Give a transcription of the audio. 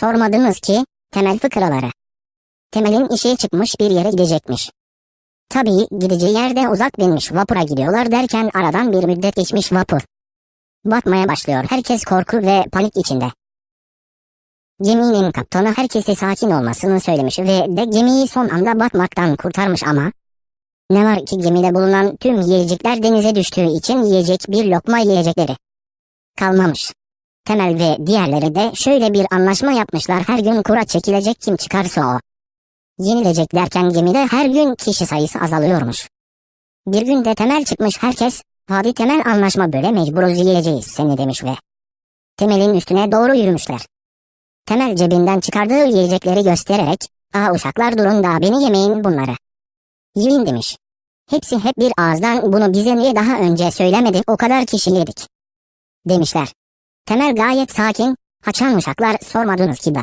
Sormadınız ki, temel fıkraları. Temel'in işi çıkmış bir yere gidecekmiş. Tabii gideceği yerde uzak binmiş vapura gidiyorlar derken aradan bir müddet geçmiş vapur. Batmaya başlıyor herkes korku ve panik içinde. Geminin kaptanı herkese sakin olmasını söylemiş ve de gemiyi son anda batmaktan kurtarmış ama ne var ki gemide bulunan tüm yiyecekler denize düştüğü için yiyecek bir lokma yiyecekleri kalmamış. Temel ve diğerleri de şöyle bir anlaşma yapmışlar her gün kura çekilecek kim çıkarsa o. Yenilecek derken gemide her gün kişi sayısı azalıyormuş. Bir gün de temel çıkmış herkes, hadi temel anlaşma böyle mecburuz yiyeceğiz seni demiş ve temelin üstüne doğru yürümüşler. Temel cebinden çıkardığı yiyecekleri göstererek, ''Aa uşaklar durun da beni yemeyin bunları. Yiyin demiş. Hepsi hep bir ağızdan bunu bize niye daha önce söylemedin o kadar kişi yedik. Demişler. Temel gayet sakin, haçan uşaklar sormadınız ki da.